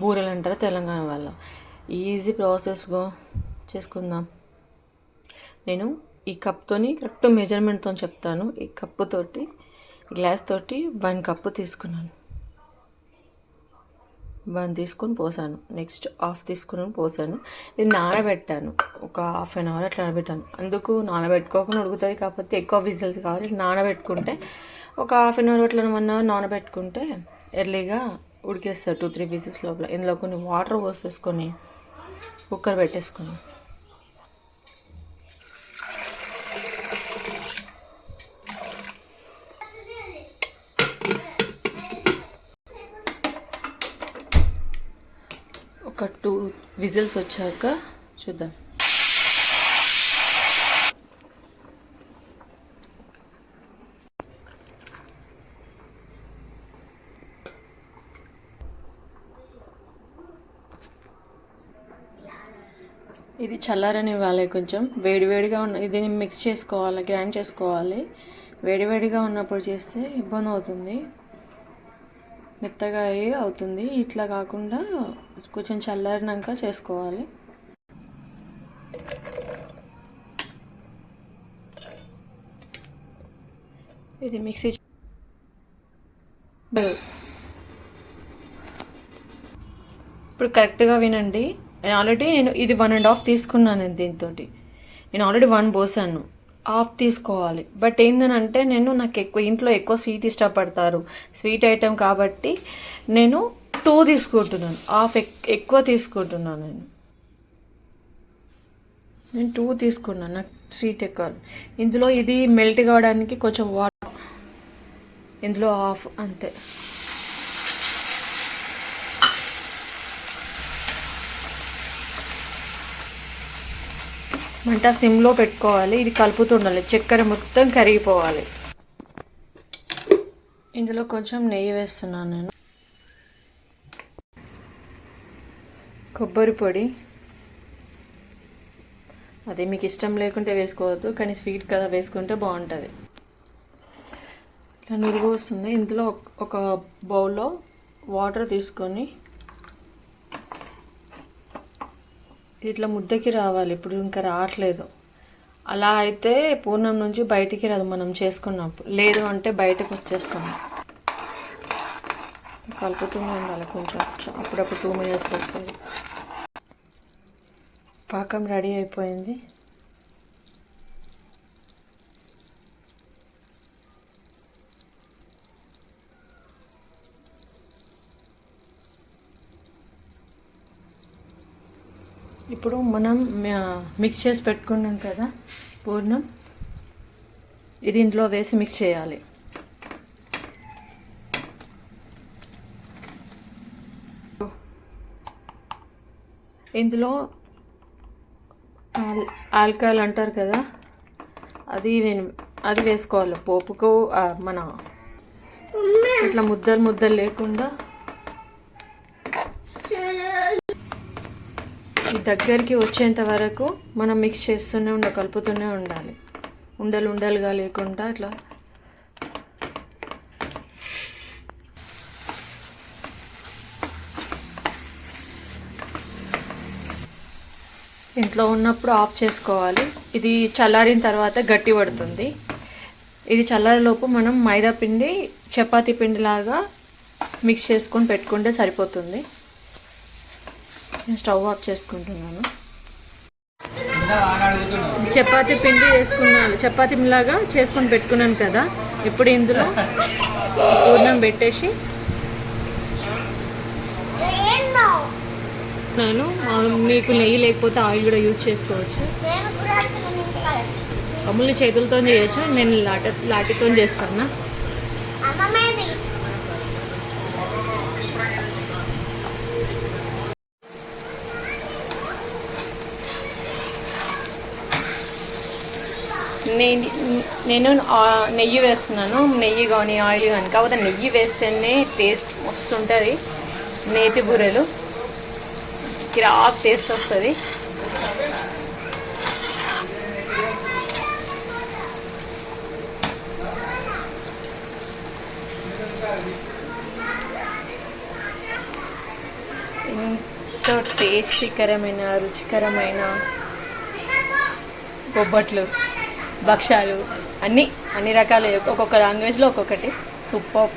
బూరెలు అంటారు తెలంగాణ వాళ్ళు? ఈజీ ప్రాసెస్గా చేసుకుందాం. నేను ఈ కప్తోని కరెక్ట్ మెజర్మెంట్తో చెప్తాను. ఈ కప్పుతోటి గ్లాస్ తోటి వన్ కప్పు తీసుకున్నాను. వన్ తీసుకొని పోసాను. నెక్స్ట్ హాఫ్ తీసుకుని పోసాను. నేను నానబెట్టాను. ఒక హాఫ్ అన్ అవర్ అట్లా నానబెట్టాను. అందుకు నానబెట్టుకోకుండా ఉడుకుతుంది కాకపోతే ఎక్కువ విజిల్స్ కావాలి. నానబెట్టుకుంటే ఒక హాఫ్ అన్ అవర్ అట్లా వన్ అవర్ నానబెట్టుకుంటే ఎర్లీగా ఉడికేస్తారు టూ త్రీ విజిల్స్ లోపల. ఇందులో కొన్ని వాటర్ పోసేసుకొని కుక్కర్ పెట్టేసుకుని ఒక టూ విజిల్స్ వచ్చాక చూద్దాం. ఇది చల్లారని ఇవ్వాలి కొంచెం. వేడివేడిగా ఉన్న ఇది మిక్స్ చేసుకోవాలి గ్రైండ్ చేసుకోవాలి. వేడివేడిగా ఉన్నప్పుడు చేస్తే ఇబ్బంది అవుతుంది. మెత్తగా అయ్యి అవుతుంది. ఇట్లా కాకుండా కొంచెం చల్లారినాక చేసుకోవాలి. ఇది మిక్సీ ఇప్పుడు కరెక్ట్గా వినండి. ఆల్రెడీ నేను ఇది వన్ అండ్ హాఫ్ తీసుకున్నాను దీంతో నేను ఆల్రెడీ వన్ పోసాను. హాఫ్ తీసుకోవాలి. బట్ ఏంటంటే నేను నాకు ఎక్కువ ఇంట్లో ఎక్కువ స్వీట్ ఇష్టపడతారు. స్వీట్ ఐటెం కాబట్టి నేను టూ తీసుకుంటున్నాను. హాఫ్ ఎక్కువ తీసుకుంటున్నాను నేను. నేను టూ తీసుకున్నాను. నాకు స్వీట్ ఎక్కువ. ఇందులో ఇది మెల్ట్ కావడానికి కొంచెం వాటర్ ఇందులో హాఫ్ అంతే. మంట సిమ్లో పెట్టుకోవాలి. ఇది కలుపుతుండాలి చక్కెర మొత్తం కరిగిపోవాలి. ఇందులో కొంచెం నెయ్యి వేస్తున్నాను నేను. కొబ్బరి పొడి. అది మీకు ఇష్టం లేకుంటే వేసుకోవద్దు. కానీ స్వీట్ కదా వేసుకుంటే బాగుంటుంది. ఇట్లా నురుగు వస్తుంది. ఇందులో ఒక బౌల్లో వాటర్ తీసుకొని ఇట్లా ముద్దకి రావాలి. ఇప్పుడు ఇంకా రావట్లేదు. అలా అయితే పూర్ణం నుంచి బయటికి రాదు మనం చేసుకున్నప్పుడు. లేదు అంటే బయటకు వచ్చేస్తాం. కలుపుతూనే ఉండాలి కొంచెం. అప్పుడప్పుడు టూ మినిట్స్ వస్తుంది. పాకం రెడీ అయిపోయింది. ఇప్పుడు మనం మిక్స్ చేసి పెట్టుకున్నాం కదా పూర్ణం. ఇది ఇందులో వేసి మిక్స్ చేయాలి. ఇందులో ఆల్ ఆల్కహాల్ అంటారు కదా అది నేను అది వేసుకోవాలి. పోపుకు మన ఇట్లా ముద్దలు ముద్దలు లేకుండా ఈ దగ్గరికి వచ్చేంత వరకు మనం మిక్స్ చేస్తూనే ఉండ కలుపుతూనే ఉండాలి. ఉండలు ఉండలుగా లేకుండా ఇట్లా ఇంట్లో ఉన్నప్పుడు ఆఫ్ చేసుకోవాలి. ఇది చల్లారిన తర్వాత గట్టి పడుతుంది. ఇది చల్లారిలోపు మనం మైదా పిండి చపాతీ పిండిలాగా మిక్స్ చేసుకొని పెట్టుకుంటే సరిపోతుంది. నేను స్టవ్ ఆఫ్ చేసుకుంటున్నాను. చపాతీ పిండి వేసుకున్నాను చపాతీ లాగా చేసుకొని పెట్టుకున్నాను కదా. ఇప్పుడు ఇందులో పూర్ణం పెట్టేసి నేను మీకు నెయ్యి లేకపోతే ఆయిల్ కూడా యూజ్ చేసుకోవచ్చు. అమ్ముల్ని చేతులతో చేయొచ్చు. నేను లాట లాటితో చేస్తాను. నేను నేను నెయ్యి వేస్తున్నాను. నెయ్యి కానీ ఆయిల్ కానీ కాకపోతే నెయ్యి వేస్తేనే టేస్ట్ మస్తు ఉంటుంది నేతి బూరెలు. కిరాక్ టేస్ట్ వస్తుంది. ఎంతో టేస్టీకరమైన రుచికరమైన బొబ్బట్లు. భక్షాలు అన్నీ అన్ని రకాల ఒక్కొక్క లాంగ్వేజ్లో ఒక్కొక్కటి. సూపర్